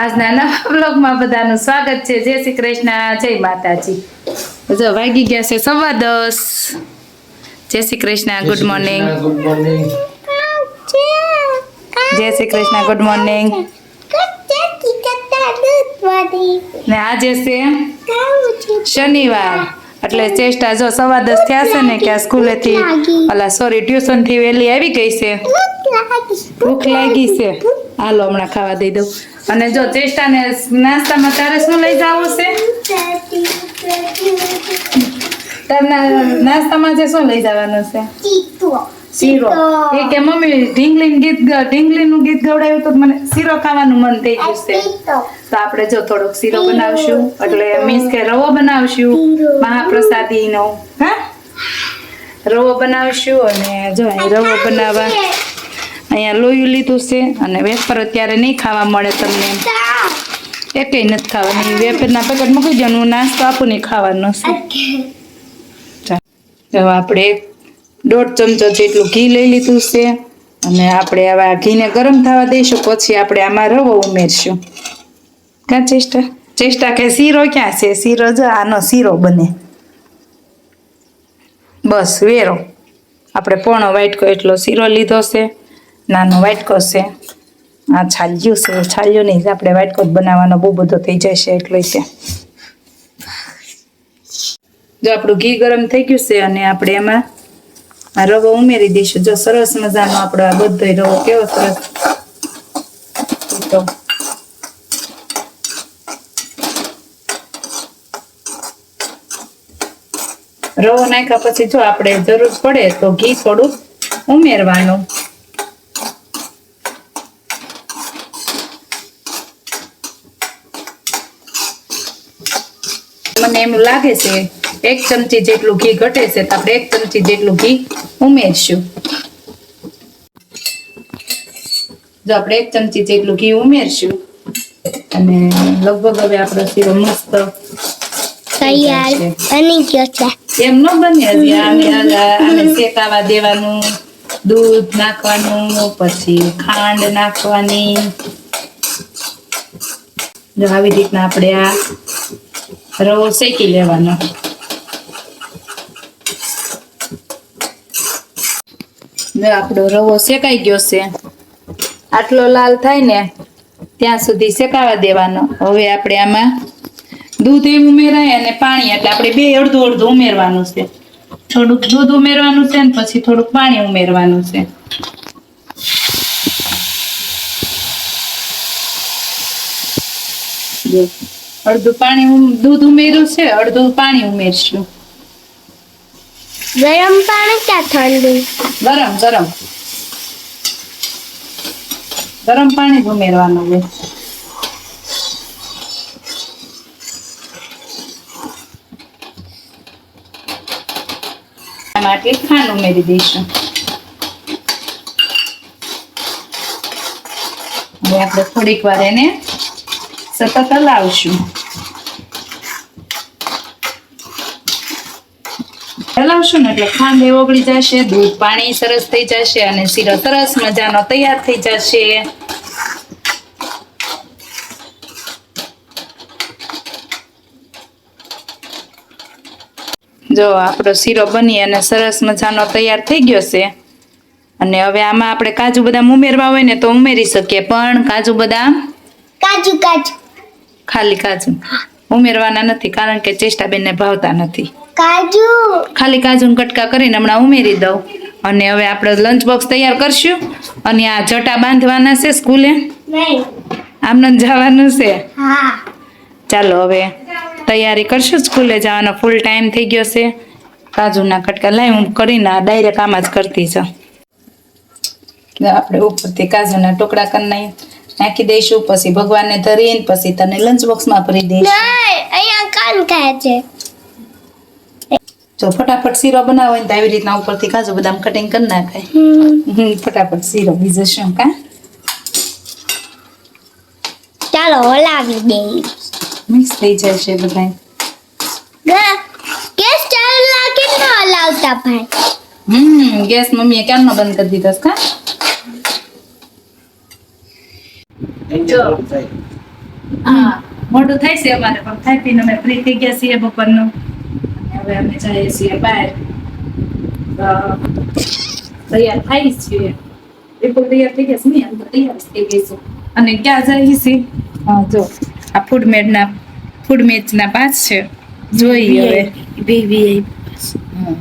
આજના નવા બ્લોગમાં બધાનું સ્વાગત છે. જય શ્રી કૃષ્ણ. જય માતાજી. જો વાગી ગયા છે સવા દસ. જય Shri Krishna. Good morning good morning જય શ્રી કૃષ્ણ. ગુડ મોર્નિંગ ને આજે છે શનિવાર. એટલે ચેષ્ટા જો સવા દસ થયા છે ને કે આ સ્કૂલેથી ઓલા સોરી ટ્યુશનથી વહેલી આવી ગઈ છે. ભૂખ લાગી છે. હાલો હમણાં ખાવા દઈ દઉં. અને જો ચેષ્ટાને નાસ્તામાં તારે શું લઈ જવું છે? તારના નાસ્તામાં છે શું લઈ જવાનું છે? શીરો. એ કે મમ્મી ઢીંગલી ગીત ઢીંગલી ઢીંગલીનું ગીત ગવડાવ્યું તો મને શીરો ખાવાનું મન થઈ ગયું છે. તો આપણે જો થોડોક શીરો બનાવશું. એટલે મીન્સ કે રવો બનાવશું. મહાપ્રસાદીનો. હા? રવો બનાવશું અને જો રવો બનાવવા અહીંયા લોયું લીધું છે અને વેફર અત્યારે નહીં ખાવા મળે તમને. એકેય નથી ખાવાની વેફરના પેકેટ મૂકી દેવાનું નાસ્તો આપું નહીં ખાવાનો છે. હવે આપણે દોઢ ચમચો જેટલું ઘી લઈ લીધું છે અને આપણે આવા ઘીને ગરમ થવા દઈશું, પછી આપણે આમાં રવો ઉમેરશું. ક્યાં ચેષ્ટા? ચેષ્ટા કે શીરો ક્યાં છે? શીરો જ, આનો શીરો બને. બસ વેરો. આપણે પોણો વાટકો એટલો શીરો લીધો છે. નાનો વાટકો છે. આ છાલ્યું છે. છાલ્યું નહીં, આપણે વાટકો જ બનાવવાનો, બહુ બધો થઈ જશે એટલે છે જો આપણું ઘી ગરમ થઈ ગયું છે અને આપણે એમાં રવો ઉમેરી દઈશું. જો સરસ મજાનો આપણો આ બધો રવો કેવો સરસ. રવો નાખ્યા પછી જો આપણે જરૂર પડે તો ઘી થોડું ઉમેરવાનું. મને એમ લાગે છે એક ચમચી જેટલું ઘી ઘટે છે તો આપણે એક ચમચી જેટલું ઘી ઉમેરશું. જો આપણે એક ચમચી જેટલું ઘી ઉમેરશું અને લગભગ હવે આપણો શીરો મસ્ત તૈયાર બની ગયો છે. એમ ન બને આને શેકાવા દેવાનું દૂધ નાખવાનું પછી ખાંડ નાખવાની. આવી રીતના આપણે આ રવો શેકી લેવાનો? આપણો રવો શેકાઈ ગયો છે. આટલો લાલ થાય ને ત્યાં સુધી શેકાવા દેવાનો. હવે આપણે આમાં દૂધ એ ઉમેરાય અને પાણી એટલે આપણે બે અડધું અડધું ઉમેરવાનું છે. થોડુંક દૂધ ઉમેરવાનું છે ને પછી થોડુંક પાણી ઉમેરવાનું છે. જો, અડધું પાણી દૂધ ઉમેર્યું છે અડધું પાણી ઉમેરશું. ગરમ પાણી ક્યાં ઠંડુ? ગરમ ગરમ. ગરમ પાણી જ ઉમેરવાનું છે. માટે ખાંડ ઉમેરી દઈશું. હવે આપણે થોડીક વાર એને સતત હલાવશું હલાવશું ને એટલે ખાંડ એ ઓગળી જશે દૂધ પાણી સરસ થઈ જશે અને શીરો સરસ મજાનો તૈયાર થઈ જશે જો, આપણો શીરો બની અને સરસ મજાનો તૈયાર થઈ ગયો છે. અને હવે આમાં આપણે કાજુ બદામ ઉમેરવા હોય ને તો ઉમેરી શકીએ, પણ કાજુ બદામ કાજુ કાજુ. ખાલી કાજુ. ઉમેરવાના નથી કારણ કે ચેષ્ટાબેનને ભાવતા નથી. કાજુ? ખાલી કાજુ કટકા કરીને હમણાં ઉમેરી દઉં. અને હવે આપણે લંચ બોક્સ તૈયાર કરશું. અને આ જટા બાંધવાના છે સ્કૂલે. આમને જવાનું છે. ચાલો હવે તૈયારી કરશું સ્કૂલે જવાનો. ફૂલ ટાઈમ થઈ ગયો છે. કાજુના કટકા લાવી હું કરીને ડાયરેક્ટ આમાં જ કરતી જાઉં. આપણે ઉપરથી કાજુના ટુકડા કરી નાખી નાખી દઈશું પછી ભગવાનને ધરીને પછી તને લંચ બોક્સમાં ભરી દઈશું. અહીંયા કાન ખાય છે. જો ફટાફટ શીરો બનાવો ને તો આવી રીતના ઉપરથી કાજુ બદામ કટિંગ કરી નાખાય. ફટાફટ શીરો બીજો શું કા? ચાલો હલાવી દે. મિક્સ થઈ જશે બધાય. બધા ગેસ ચાલુ રાખી ન હલાવતા ભાઈ. હમ ગેસ મમ્મીએ ક્યારનો બંધ કરી દીધો કા? જો. હા મોડું થાય છે અમારે પણ. ખાઈ પીને અમે ફ્રી થઈ ગયા છીએ બપોરનું. હવે અમે જઈએ છીએ બહાર. તૈયાર થઈ છીએ બિલકુલ તૈયાર થઈ ગયા છે નહીં અંદર તૈયાર થઈ ગઈ છું. અને ક્યાં જઈએ છીએ? હા જો આ ફૂડ મેડના ફૂડ મેચના પાસ છે. જોઈએ હવે. હમ.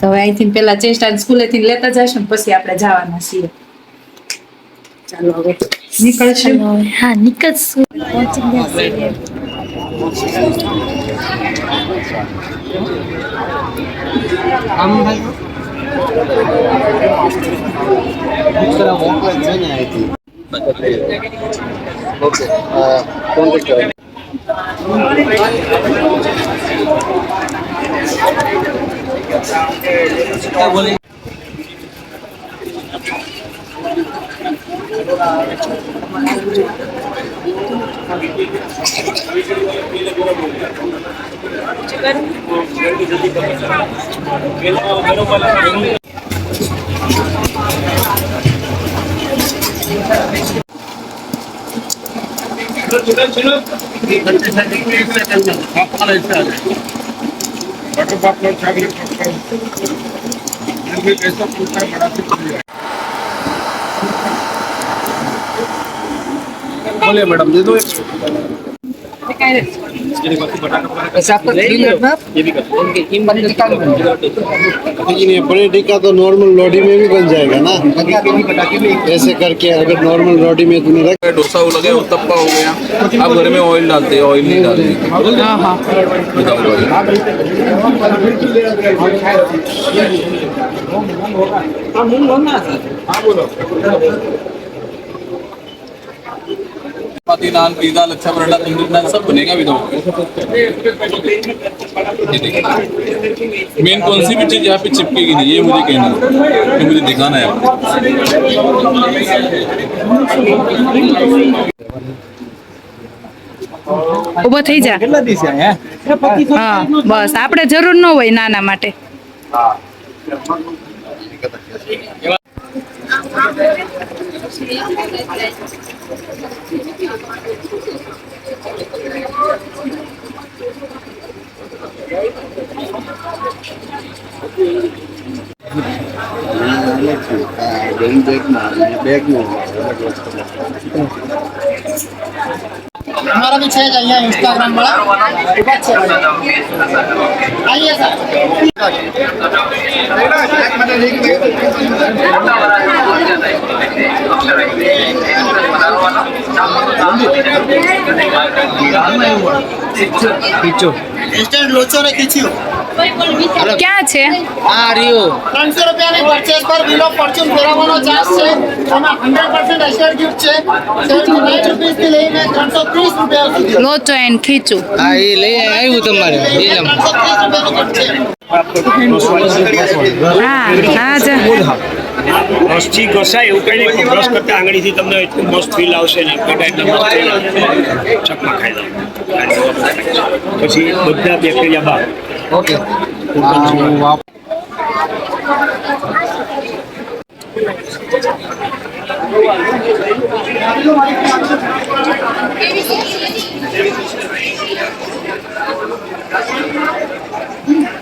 તો આઈ અહીંથી પેલા ચેસ્ટ સ્કૂલેથી લેતા જઈશું ને પછી આપણે જવાના છીએ. চালু হবে নিকাল হ্যাঁ নিকাল ओके कॉन्टेक्ट करें क्या बोले હા નીકળશું પહોંચી ગયા છીએ ઓકે કોન્ટેક્ટ કરો बोलिए मैडम दे दो लेकिन ये पनीर टिक्का तो नॉर्मल लोडी में भी बन जाएगा ना। ऐसे करके अगर नॉर्मल रोटी में तूने रख डोसा हो गया उत्तप्पा हो गया। आप घर में ऑयल डालते हैं ऑयल नहीं डालते હા હા without oil चपाती नान पिज्जा लच्छा पराठा तंदूरी नान सब बनेगा विदाउट मेन कौन सी भी चीज यहाँ पे चिपकेगी नहीं ये मुझे कहना है ये मुझे दिखाना है आपको ઊભો થઈ જા હા બસ આપણે જરૂર ન હોય નાના માટે જૈન બેગમાં અને બેગમાં અમારા બી છે જ અહીંયા ઇન્સ્ટાગ્રામ વાળા ઉભા છે અહીંયા સર ઇન્સ્ટન્ટ લોચો ને ખીચ્યું. ક્યાં છે? ત્રણસો રૂપિયાની પરચેસ પર બિલ ફોર્ચ્યુન ફેરવવાનો ચાર્જ છે. એમાં હંડ્રેડ પર્સન્ટ એશ્યોર ગિફ્ટ છે. સેવન્ટી નાઇન રૂપીસથી લઈને ત્રણસો ત્રીસ રૂપિયા સુધી. લોચો એન્ડ ખીચું. હા એ લઈ આવ્યું તમારે. ત્રણસો ત્રીસ રૂપિયાનું gift છે. હા હા. જા રસથી ઘસાય એવું કઈ નહીં બ્રશ કરતા આંગળીથી તમને એટલું મસ્ત ફીલ આવશે ને એટલે મસ્ત ફીલ આવશે. ચકમાં ખાઈ લો પછી બધા બેક્ટેરિયા બહાર. ઓકે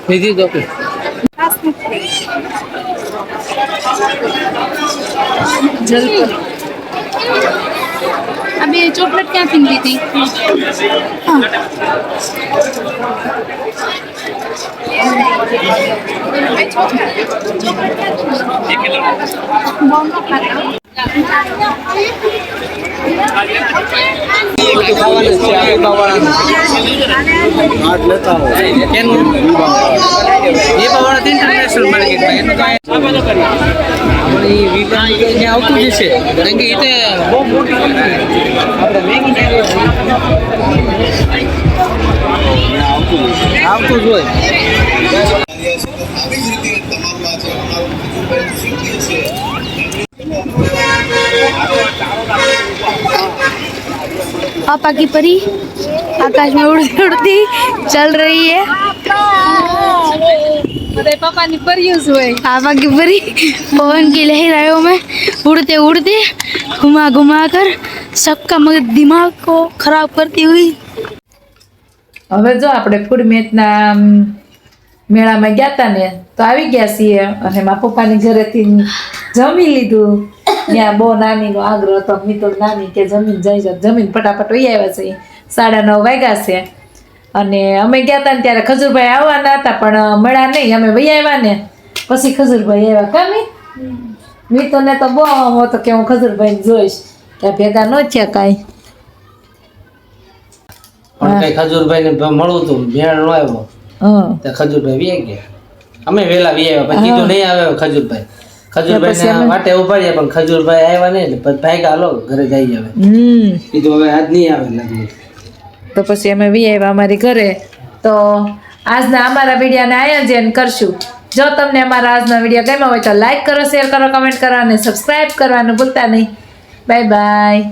નીતિ તો જલપરી આ બે ચોકલેટ ક્યાંથી લીધી ખાવાનું ઇન્ટરનેશનલ માર્કેટમાં એનું કાંઈ વિભાગ આવતું જ છે કારણ કે એ બહુ મોટી આવતું જ હોય આવી જ पापा की परी आकाश में उड़ती उड़ती चल रही है બધા પપ્પાની પર્યું જ હોય पापा की परी पवन की लहराइयों में उड़ते उड़ते घुमा घुमा कर सबका मगर दिमाग को खराब करती हुई હવે જો આપણે ફૂડ મેચના અમ, મેળામાં ગયા હતા ને તો આવી ગયા છીએ અને મારા પપ્પાની ઘરેથી જમી લીધું ત્યાં બહુ નાનીનો આગ્રહ હતો. મિત્રો નાની કે જમીન જઈ જાત જમીન ફટાફટ વહી આવ્યા છે. સાડા નવ વાગ્યા છે. અને અમે ગયા હતા ને ત્યારે ખજૂરભાઈ આવવાના હતા પણ મળ્યા નહીં. અમે વહી આવ્યા ને પછી ખજૂરભાઈ આવ્યા. કામી મેં? તો ને તો બહુ હતો કે હું ખજૂરભાઈ જોઈશ. કે ભેગા ન થયા કાંઈ. પણ કઈ ખજૂરભાઈ ને મળવું હતું. ભેણ નો આવ્યો. તો ખજૂરભાઈ વી ગયા. અમે વેલા વી આવ્યા પછી કીધું નહીં આવે ખજૂરભાઈ. ખજૂરભાઈ વાટે ઊભા પણ ખજૂરભાઈ આવ્યા નહીં એટલે ભાઈ હાલો ઘરે જઈ આવે હમ. કીધું હવે આજ નહીં આવે લગ્ન તો પછી અમે વી આવ્યા અમારી ઘરે. તો આજના અમારા વિડીયોને આયોજન કરશું. જો તમને અમારા આજના વીડિયો ગમ્યો હોય તો લાઈક કરો શેર કરો કમેન્ટ કરો અને સબસ્ક્રાઈબ કરવાનું ભૂલતા નહીં. Bye bye